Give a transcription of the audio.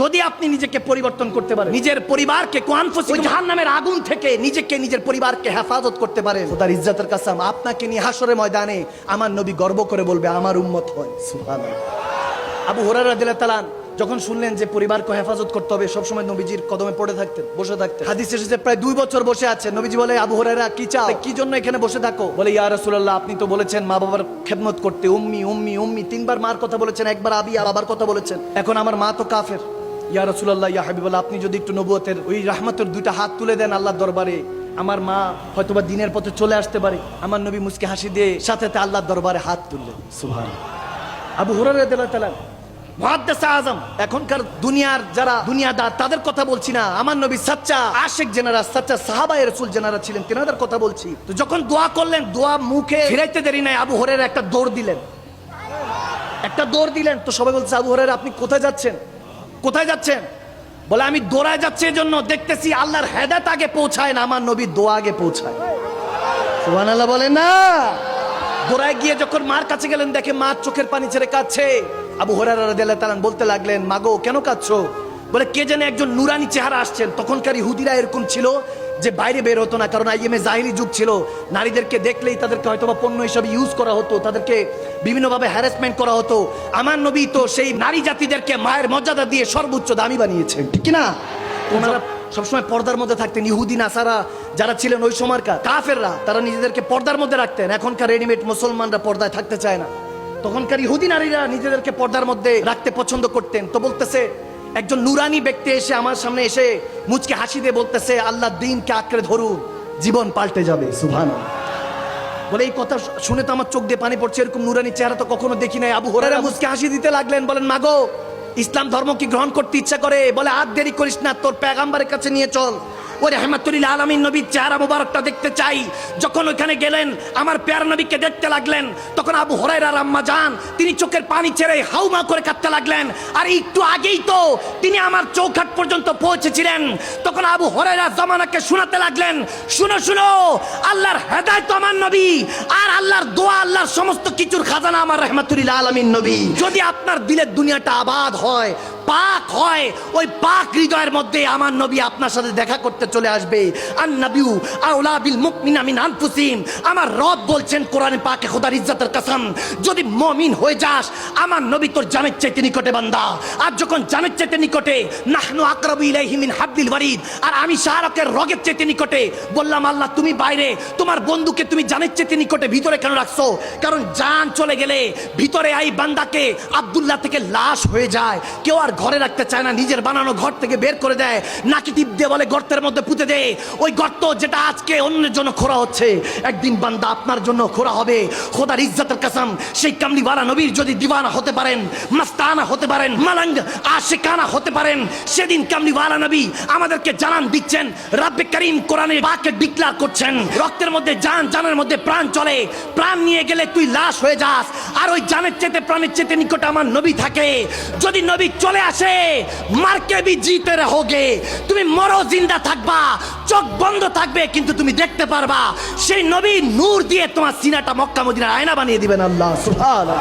যদি আপনি নিজেকে পরিবর্তন করতে পারেন নিজের পরিবারকে জাহান্নামের আগুন থেকে নিজেকে নিজের পরিবারকে হেফাজত করতে পারেন। খোদার ইজ্জতের কাসাম আপনাকে নিয়ে হাসরের ময়দানে আমার নবী গর্ব করে বলবে আমার উম্মত হয়। সুবহানাল্লাহ। আবু হুরায়রা রাদিয়াল্লাহু তাআলা যখন শুনলেন যে পরিবারকে হেফাজত করতে হবে সবসময় নবীজির কদমে পড়ে থাকতেন বসে থাকতেন। হাদিস এসেছে প্রায় দুই বছর বসে আছে। নবীজি বলে আবু হুরায়রা কি চাও? কি জন্য এখানে বসে থাকো? বলে ইয়া রাসূলুল্লাহ আপনি তো বলেছেন মা বাবার খেদমত করতে উম্মি উম্মি উম্মি। তিনবার মার কথা বলেছেন একবার আবি আর বাবার কথা বলেছেন। এখন আমার মা তো কাফের। ইয়া রাসূলুল্লাহ ইয়া হাবিবাল্লাহ আপনি যদি একটু নবুয়তের ওই রাহমাতের দুইটা হাত তুলে দেন আল্লাহর দরবারে আমার মা হয়তোবা দিনের পথে চলে আসতে পারে আমার নবী মুসকে হাসি দিয়ে সাথে সাথে আল্লাহর দরবারে হাত তুললেন। সুবহান আবু রাদিয়াল্লাহু আজম এখনকার দুনিয়ার যারা দুনিয়াদার তাদের কথা বলছি না আমার নবী সাচ্চা আশেক জেনারা সাচ্চা সাহাবায়ে রাসূল জেনারা ছিলেন তেনাদের কথা বলছি। তো যখন দোয়া করলেন দোয়া মুখে ফিরাইতে দেরি নাই আবু হুরায়রা একটা দৌড় দিলেন। একটা দৌড় দিলেন তো সবাই বলছে আবু হুরায়রা আপনি কোথায় যাচ্ছেন? কোথায় যাচ্ছেন? বলে আমি দৌড়ায় যাচ্ছি জন্য দেখতেছি আল্লাহর হেদাত আগে পৌঁছায় না আমার নবী দোয়া আগে পৌঁছায়। সুহান আল্লাহ বলে না। দৌড়ায় গিয়ে যখন মার কাছে গেলেন দেখে মা চোখের পানি ছেড়ে কাঁদছে। আবু হরার দেলা তালান বলতে লাগলেন মাগো কেন কাঁদছো? বলে কে যেন একজন নুরানি চেহারা আসছেন। তখনকার ইহুদিরা এরকম ছিল যে বাইরে বের হতো না, কারণ আইএমএ জাহিলি যুগ ছিল। নারীদেরকে দেখলেই তাদেরকে হয়তো বা পণ্য হিসাবে ইউজ করা হতো, তাদেরকে বিভিন্নভাবে হ্যারাসমেন্ট করা হতো। আমার নবী তো সেই নারী জাতিদেরকে মায়ের মর্যাদা দিয়ে সর্বোচ্চ দামি বানিয়েছেন, ঠিক না ওনারা সবসময় পর্দার মধ্যে থাকতেন, ইহুদি, নাসারা, যারা ছিলেন ওই সময়কার, কাফেররা, তারা নিজেদেরকে পর্দার মধ্যে রাখতেন। এখনকার রেডিমেড মুসলমানরা পর্দায় থাকতে চায় না। তখনকার ইহুদি নারীরা নিজেদেরকে পর্দার মধ্যে রাখতে পছন্দ করতেন। তো বলতেছে একজন নুরানি ব্যক্তি এসে আমার সামনে এসে মুচকে হাসি দিয়ে বলতেছে, আল্লাহ দিনকে আঁকড়ে ধরু জীবন পাল্টে যাবে। সুভান বলে এই কথা শুনে তো আমার চোখ দিয়ে পানি পড়ছে, এরকম নুরানি চেহারা তো কখনো দেখি নাই। আবু হরারা মুচকে হাসি দিতে লাগলেন, বলেন, মাগো, ইসলাম ধর্ম কি গ্রহণ করতে ইচ্ছা করে। বলে, আর দেরি করিস না, তোর প্যাগাম্বারের কাছে নিয়ে চল। চেহারা দেখতে চাই। যখন গেলেন, আমার দেখতে লাগলেন, তখন আবু রাম্মা তিনি চোখের পানি ছেড়ে করে লাগলেন। আর একটু আগেই তো তিনি আমার চৌখাট পর্যন্ত পৌঁছেছিলেন। তখন আবু হরাইরা জামানাকে শোনাতে লাগলেন, শুনো শুনো, আল্লাহর হেদায় তো আমার নবী, আর আল্লাহর দোয়া, আল্লাহর সমস্ত কিছুর খাজানা আমার রহমাতুল্লিল আলমিন নবী। যদি আপনার দিলের দুনিয়াটা আবাদ হয় পাক হয়, ওই পাক হৃদয়ের মধ্যে আমার নবী আপনার সাথে দেখা করতে চলে আসবে। আর নবিউ আউলা বিল মুকমিনা মিন আনফুসিহিম। আমার রব বলছেন, কোরআনে পাকে খোদার ইজ্জতের কসম, যদি মমিন হয়ে যাস, আমার নবী তোর জামের চাইতে নিকটে বান্দা। আর যখন জামের চাইতে নিকটে, নাহনু আকরাবু ইলাইহি মিন হাবলিল ওয়ারিদ। আর আমি শাহরকের রগের চাইতে নিকটে, বললাম, আল্লাহ, তুমি বাইরে, তোমার বন্ধুকে তুমি জানের চাইতে নিকটে ভিতরে কেন রাখছো? কারণ জান চলে গেলে ভিতরে আই বান্দাকে আব্দুল্লাহ থেকে লাশ হয়ে যায়। কেউ আর ঘরে রাখতে চায় না, নিজের বানানো ঘর থেকে বের করে দেয়, নাকি টিপ দিয়ে বলে, গর্তের মধ্যে পুঁতে দেয় ওই গর্ত যেটা আজকে অন্যের জন্য খোরা হচ্ছে, একদিন বান্দা আপনার জন্য খোরা হবে। খোদার ইজ্জতের কাসাম, সেই কামলিওয়ালা নবীর যদি দিওয়ানা হতে পারেন, মাস্তানা হতে পারেন, মালাঙ্গ আশেকানা হতে পারেন, সেদিন কামলিওয়ালা নবী আমাদেরকে জানান দিচ্ছেন, রাব্বে করিম কোরআনে বাকে ডিক্লার করছেন, রক্তের মধ্যে জান, জানের মধ্যে প্রাণ চলে, প্রাণ নিয়ে গেলে তুই লাশ হয়ে যাস, আর ওই জানের চেতে, প্রাণের চেতে নিকট আমার নবী থাকে। যদি নবী চলে আসে। মারকে বি জিতে রহোগে। তুমি মরো, জিন্দা থাকবা। চোখ বন্ধ থাকবে, কিন্তু তুমি দেখতে পারবা। সেই নবী নূর দিয়ে তোমার সিনাটা মক্কা মদিনার আয়না বানিয়ে দিবেন আল্লাহ, সুবহানাল্লাহ।